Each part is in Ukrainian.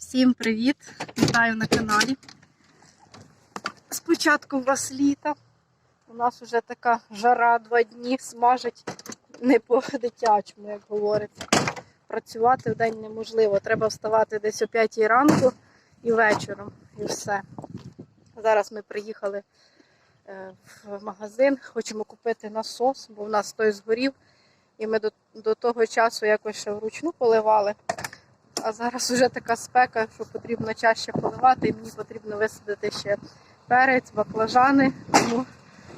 Всім привіт! Вітаю на каналі. Спочатку у вас літа. У нас вже така жара два дні, смажить не по-дитячому, як говориться. Працювати в день неможливо. Треба вставати десь о 5 ранку і вечором. І все. Зараз ми приїхали е, в магазин, хочемо купити насос, бо в нас той згорів. І ми до, до того часу якось ще вручну поливали. А зараз вже така спека, що потрібно чаще поливати, і мені потрібно висадити ще перець, баклажани. Тому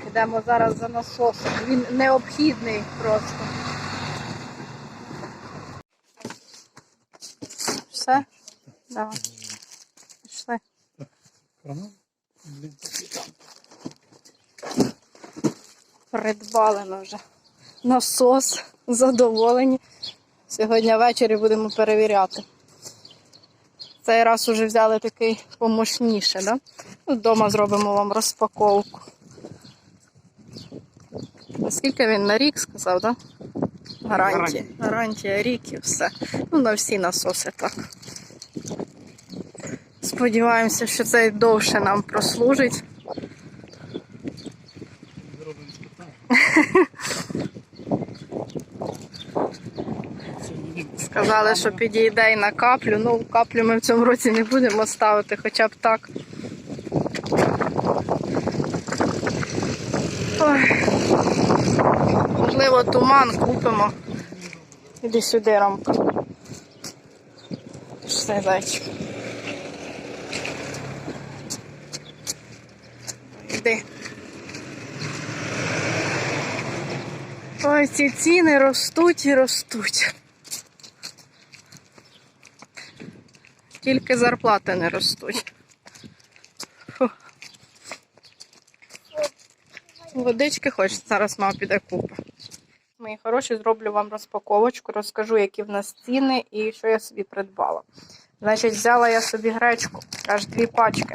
йдемо зараз за насосом. Він необхідний просто. Все? Давай. Пішли. Ми вже насос, задоволені. Сьогодні ввечері будемо перевіряти. Цей раз уже взяли такий помощніше, да? Ну, Вдома зробимо вам розпаковку. Наскільки він на рік сказав, да? Гарантія. Гарантія рік і все. Ну, на всі насоси так. Сподіваємося, що цей довше нам прослужить. Зробимо спитання. Сказали, що підійде і на каплю. Ну, каплю ми в цьому році не будемо ставити, хоча б так. Ой. Можливо, туман купимо. Іди сюди, Ромка. Все, зайчик. Іди. Ой, ці ціни ростуть і ростуть. Тільки зарплати не ростуть. Фу. Водички хоч зараз мама піде купа. Мої хороші, зроблю вам розпаковочку, розкажу, які в нас ціни і що я собі придбала. Значить, взяла я собі гречку, аж дві пачки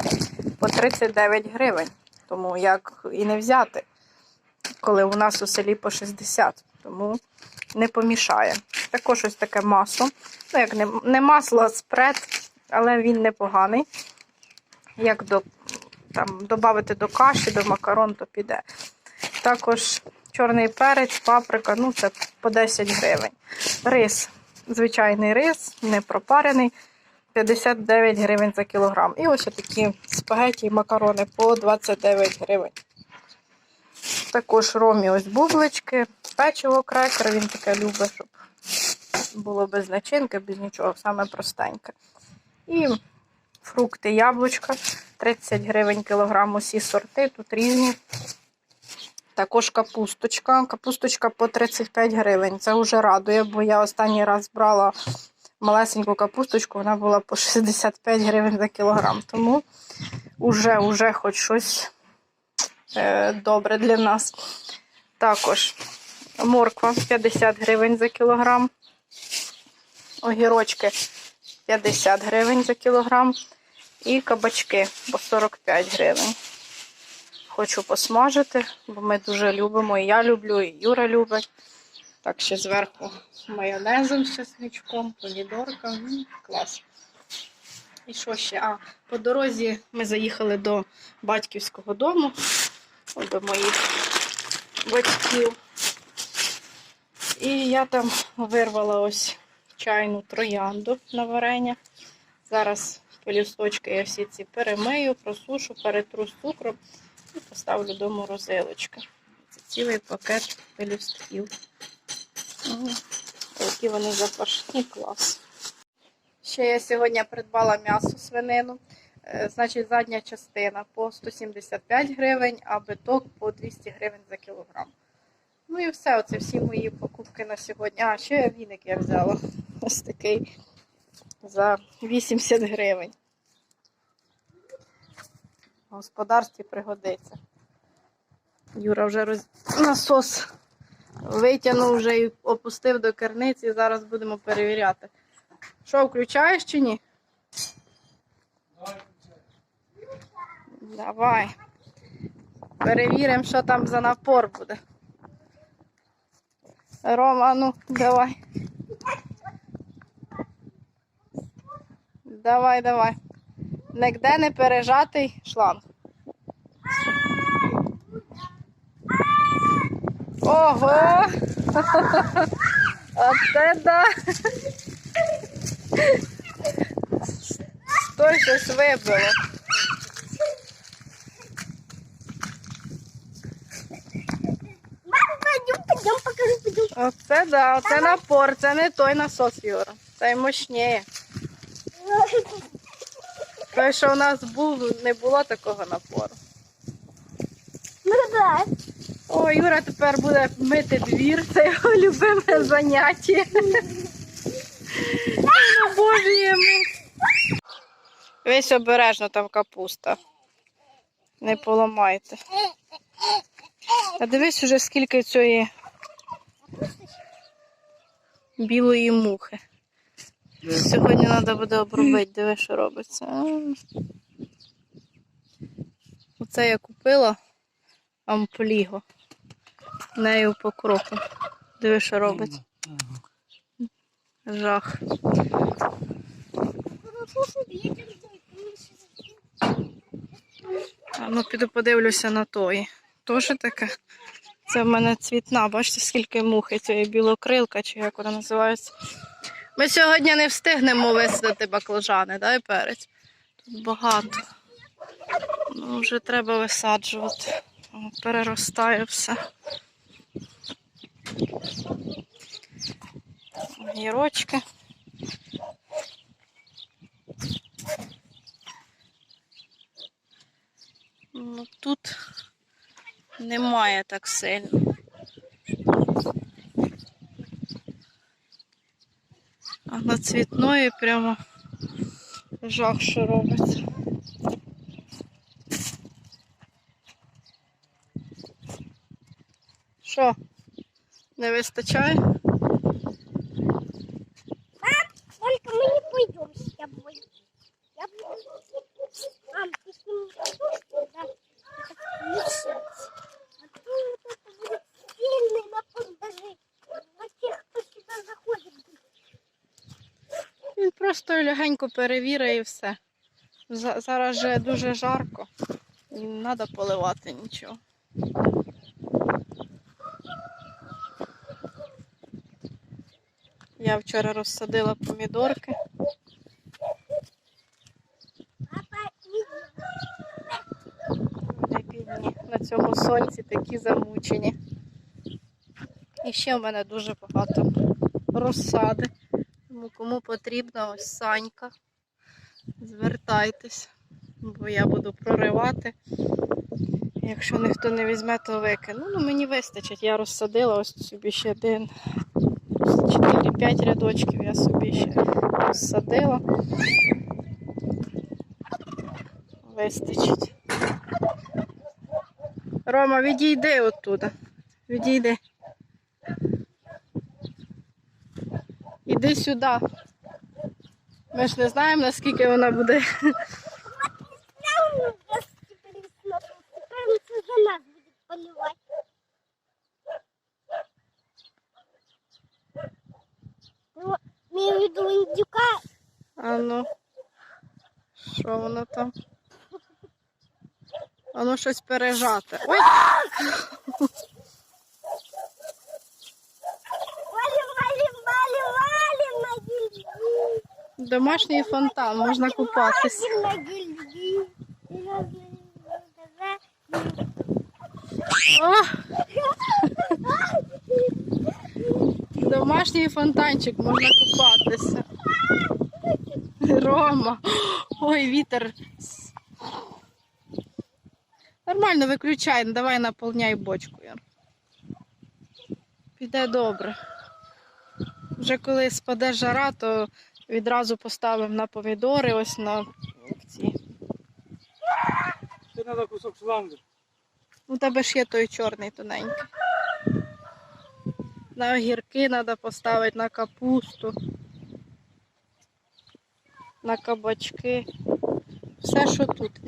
по 39 гривень. Тому як і не взяти, коли у нас у селі по 60. Тому не помішає. Також ось таке масло. Ну, як не, не масло, а спред, але він непоганий. Як до, там, додати до каші, до макарон, то піде. Також чорний перець, паприка, ну це по 10 гривень. Рис, звичайний рис, не пропарений, 59 гривень за кілограм. І ось такі спагеті і макарони по 29 гривень. Також ромі ось бублички, печиво крекер, він таке любить, щоб було без начинки, без нічого, саме простеньке. І фрукти, яблучка, 30 гривень кілограм, усі сорти, тут різні. Також капусточка. Капусточка по 35 гривень. Це вже радує, бо я останній раз брала малесеньку капусточку, вона була по 65 гривень за кілограм. Тому вже, вже хоч щось е, добре для нас. Також морква 50 гривень за кілограм. Огірочки 50 гривень за кілограм. І кабачки по 45 гривень. Хочу посмажити, бо ми дуже любимо. І я люблю, і Юра любить. Так, ще зверху майонезом з чесничком, помідорка. Клас. І що ще? А, по дорозі ми заїхали до батьківського дому, до моїх батьків. І я там вирвала ось чайну троянду на варення. Зараз пелюсточки я всі ці перемию, просушу, перетру з цукром і поставлю до морозилочки. Це цілий пакет пелюстків. Які вони запашні, клас. Ще я сьогодні придбала м'ясо свинину. Е, Значить, задня частина по 175 гривень, а биток по 200 гривень за кілограм. Ну і все, оце всі мої покупки на сьогодні. А, ще я віник я взяла. Ось такий за 80 гривень. В господарстві пригодиться. Юра вже роз... насос витягнув вже і опустив до керниці. Зараз будемо перевіряти. Що, включаєш чи ні? Давай. Перевіримо, що там за напор буде. Рома, ну, давай. Давай, давай. Нігде не пережатий шланг. Ого! Оце да. Стой, щось вибило. Оце да, оце напор, це не той насос, Юра. Це мощніє. Той, що у нас був, не було такого напору. Ну. О, Юра тепер буде мити двір, це його любиме заняття. Обожнюємо. Весь обережно там капуста. Не поламайте. А дивись уже скільки цієї білої мухи. Сьогодні треба буде обробити, диви, що робиться. Оце я купила ампліго. Нею по кроку. Диви, що робить. Жах. А ну піду подивлюся на тої. Тоже таке. Це в мене цвітна. Бачите, скільки мухи цієї білокрилка, чи як вона називається. Ми сьогодні не встигнемо висадити баклажани, дай перець. Тут багато. Ну, вже треба висаджувати. Переростає все. Гірочки. Ну, тут немає так сильно. А на цвітної прямо жах, що робиться. Що? Не вистачає? Только мы не пойдем с тобой. Я буду... Мам, ты с ним просто легенько перевірить і все. Зараз же дуже жарко. І не треба поливати нічого. Я вчора розсадила помідорки. Вони бідні на цьому сонці такі замучені. І ще в мене дуже багато розсади. Кому потрібна ось санька, звертайтесь, бо я буду проривати. Якщо ніхто не візьме, то викину. Ну, мені вистачить. Я розсадила ось собі ще один 4-5 рядочків я собі ще розсадила. Вистачить. Рома, відійди оттуда. Відійди. Іди сюди. Ми ж не знаємо, наскільки вона буде. Ну, имею виду индюка. А ну. Що воно там? Воно щось пережате. Ой! Домашній фонтан, можна. О! Домашній фонтанчик, можна купатися. Рома. Ой, вітер. Нормально виключай, давай наповняй бочку. Піде добре. Вже коли спаде жара, то відразу поставимо на помідори, ось на ці. Це треба кусок шлангу. У тебе ж є той чорний тоненький. На огірки треба поставити, на капусту, на кабачки. Все, що тут.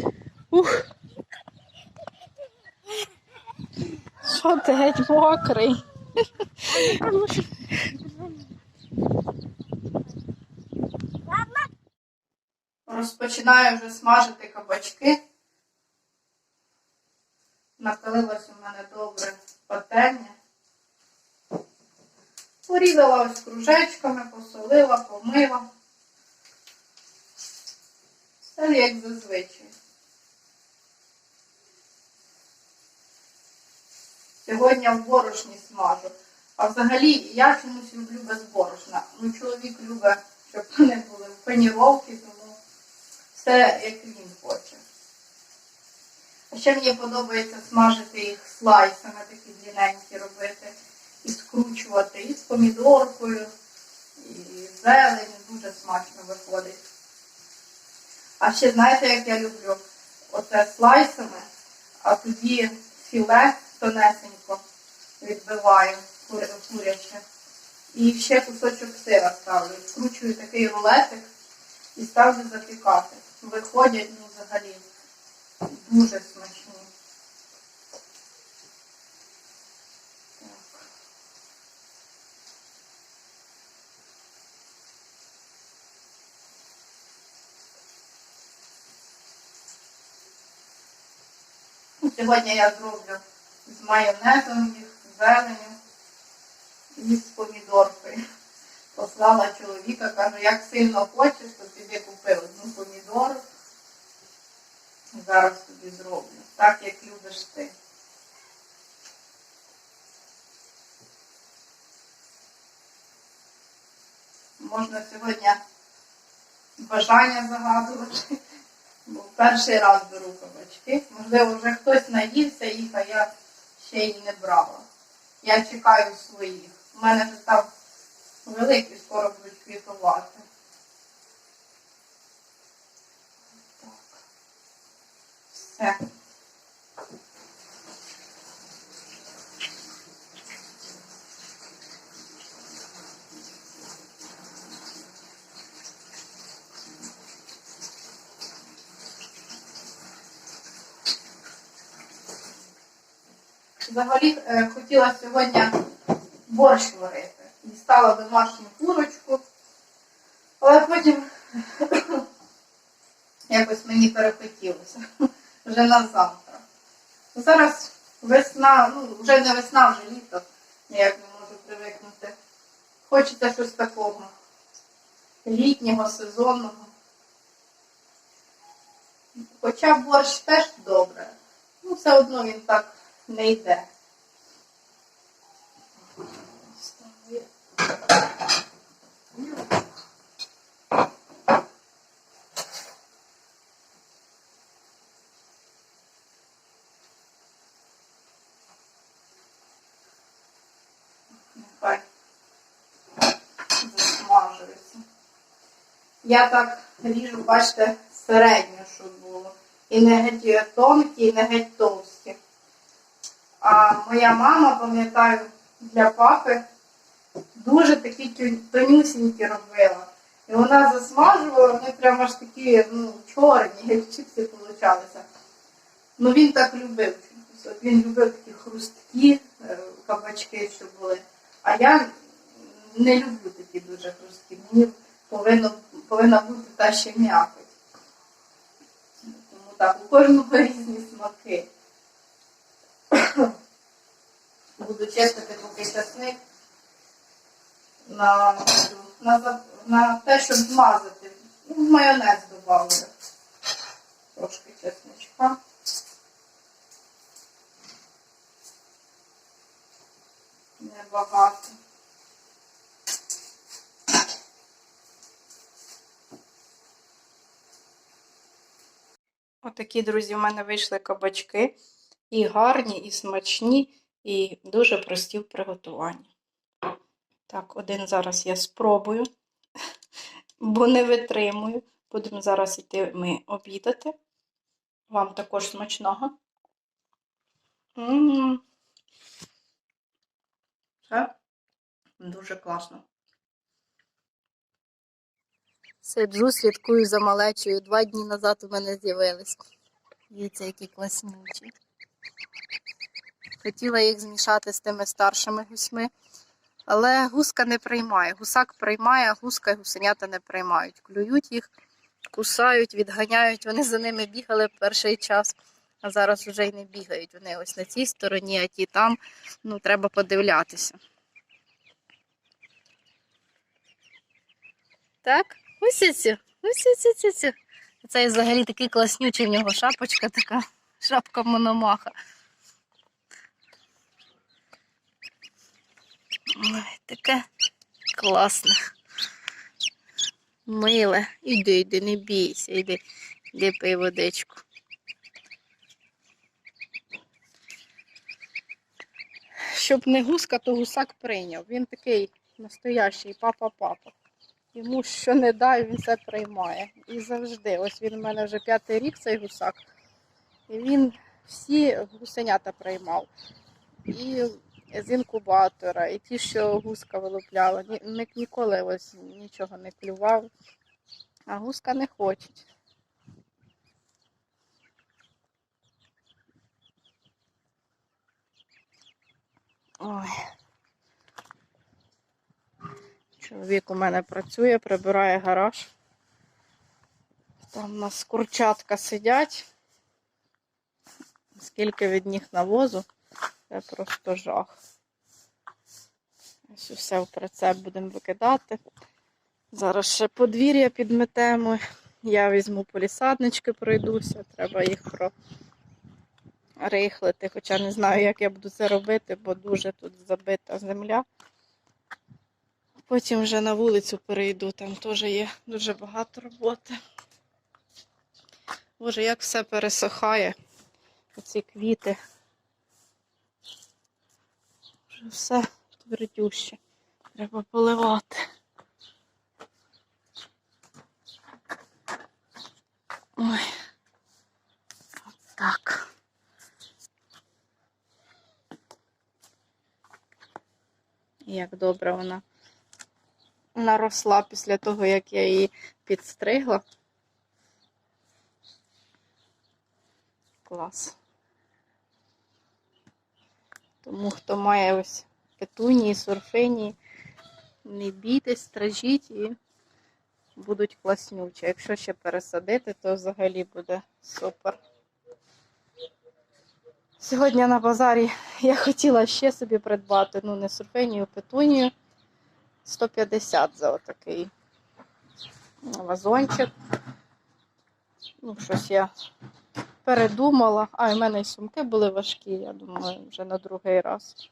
Ух! Що ти геть мокрий? Розпочинаю вже смажити кабачки. Накалилось у мене добре пательня. Порізала ось кружечками, посолила, помила. Все як зазвичай. Сьогодні в борошні смажу. А взагалі я чомусь люблю без борошна. Ну, чоловік любить, щоб вони були в тому все як він хоче. А ще мені подобається смажити їх слайсами, такі длинненькі робити, і скручувати і з помідоркою, і з зеленю. Дуже смачно виходить. А ще знаєте, як я люблю? Оце слайсами, а тоді філе тонесенько відбиваю кур- куряче. І ще кусочок сира ставлю. Скручую такий рулетик і ставлю запікати. Виходять, ну, взагалі, дуже смачні. Ну, Сьогодні я зроблю з майонезом їх, зеленю і з помідоркою. Послала чоловіка, кажу, як сильно хочеш, то тобі купив одну помідору. Зараз тобі зроблю. Так, як любиш ти. Можна сьогодні бажання загадувати. Бо перший раз беру кабачки. Можливо, вже хтось наївся їх, а я ще й не брала. Я чекаю своїх. У мене вже там великі, скоро будуть квітувати. Взагалі е, хотіла сьогодні борщ варити. Дістала домашню курочку, але потім якось мені перехотілося вже на завтра. Зараз весна, ну вже не весна, вже літо, ніяк не можу привикнути. Хочеться щось такого літнього, сезонного. Хоча борщ теж добре, ну все одно він так не йде. Нехай засмажується. Я так ріжу, бачите, середньо, щоб було. І не геть тонкі, і не геть товсті. А моя мама, пам'ятаю, для папи дуже такі тонюсінькі робила. І вона засмажувала, вони прямо аж такі ну, чорні, як чипси получалися. Ну він так любив. От Він любив такі хрусткі е, кабачки, що були. А я не люблю такі дуже хрусткі. Мені повинно, повинна бути та ще м'якоть. Тому так, у кожного різні смаки. Буду чистити поки часник на, на, на те, щоб змазати. Ну, в майонез додавлю. Трошки чесничка. Небагато. Отакі, друзі, в мене вийшли кабачки. І гарні, і смачні, і дуже прості в приготуванні. Так, один зараз я спробую, бо не витримую. Будемо зараз йти ми обідати. Вам також смачного. М. Дуже класно. Сиджу, слідкую за малечою. Два дні назад у мене з'явились. Дивіться, які класнючі. Хотіла їх змішати з тими старшими гусьми, але гуска не приймає. Гусак приймає, а гуска і гусенята не приймають. Клюють їх кусають, відганяють. Вони за ними бігали перший час, а зараз вже й не бігають. Вони ось на цій стороні, а ті там. Ну, треба подивлятися. Так, ось ці, ось ці, ці, ці. Взагалі такий класнючий в нього шапочка така, шапка мономаха. Ой, таке класне. Миле. Іди, іди, не бійся, іди, іди пий водичку. Щоб не гуска, то гусак прийняв. Він такий настоящий папа-папа. Йому що не дай, він все приймає. І завжди. Ось він у мене вже п'ятий рік, цей гусак. І він всі гусенята приймав. І з інкубатора, і ті, що гуска вилупляла. Ні, ні- ніколи ось нічого не клював. А гуска не хоче. Ой. Чоловік у мене працює, прибирає гараж. Там у нас курчатка сидять. Скільки від них навозу, це просто жах. Ось все в прицеп будемо викидати. Зараз ще подвір'я підметемо. Я візьму полісаднички, пройдуся, треба їх прорихлити. Хоча не знаю, як я буду це робити, бо дуже тут забита земля. Потім вже на вулицю перейду, там теж є дуже багато роботи. Боже, як все пересохає. Оці квіти. Вже все твердюще. Треба поливати. Ой. От так. Як добре вона наросла після того, як я її підстригла. Клас. Тому хто має ось петунії, сурфинії, не бійтесь, стражіть і будуть класнючі. Якщо ще пересадити, то взагалі буде супер. Сьогодні на базарі я хотіла ще собі придбати, ну не сурфинію, петунію. 150 за отакий вазончик. Ну, щось я передумала. А, і в мене і сумки були важкі, я думаю, вже на другий раз.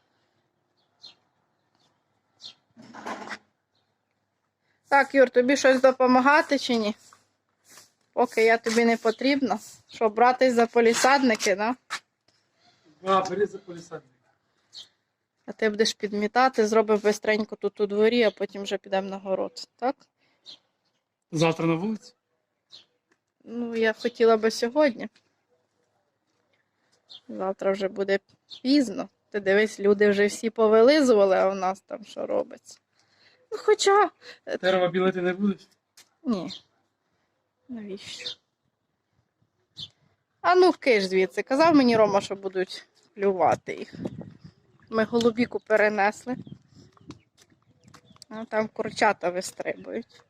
Так, Юр, тобі щось допомагати чи ні? Поки я тобі не потрібна. Що, братись за полісадники, да? Да, бери за полісадник. А ти будеш підмітати, зробив бистренько тут у дворі, а потім вже підемо на город, так? Завтра на вулиці. Ну, я хотіла би сьогодні. Завтра вже буде пізно. Ти дивись, люди вже всі повилизували, а у нас там що робиться. Ну, хоча. Дерева білити не будеш? Ні. Навіщо? А ну киш звідси. Казав мені Рома, що будуть плювати їх. Ми голубіку перенесли. А там курчата вистрибують.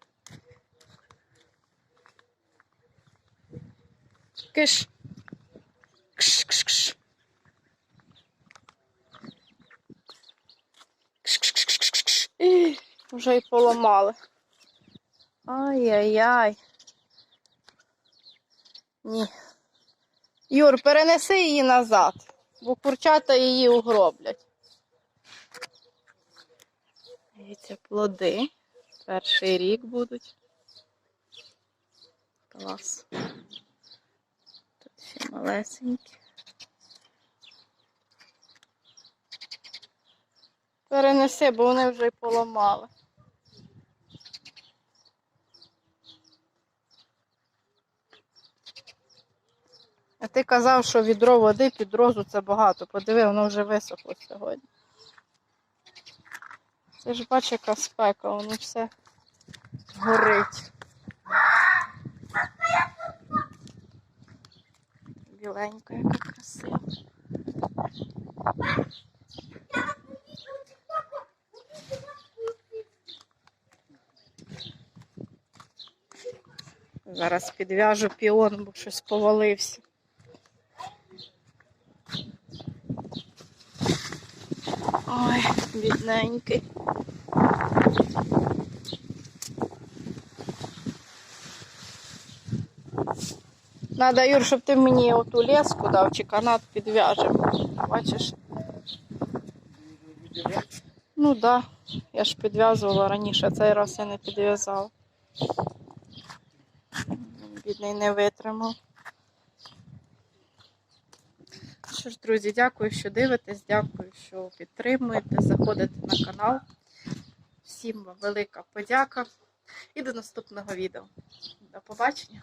Киш. Кш, кш, кш. Кш, кш, кш, кш, кш. Ій, Вже й поламали. Ай-яй-яй. Ні. Юр, перенеси її назад, бо курчата її угроблять. Дивіться, плоди. Перший рік будуть. Клас. Ще малесенькі. Перенеси, бо вони вже й поламали. А ти казав, що відро води під розу це багато. Подиви, воно вже висохло сьогодні. Це ж бач, яка спека, воно все горить. Біленька, яка красива. Зараз підв'яжу піон, бо щось повалився. Ой, бідненький. Надо, Юр, щоб ти мені оту леску дав чи канат підв'яжемо. Бачиш? Ну так, да. я ж підв'язувала раніше, цей раз я не підв'язала. Бідний не витримав. Що ж, друзі, дякую, що дивитесь, дякую, що підтримуєте, заходите на канал. Всім велика подяка і до наступного відео. До побачення!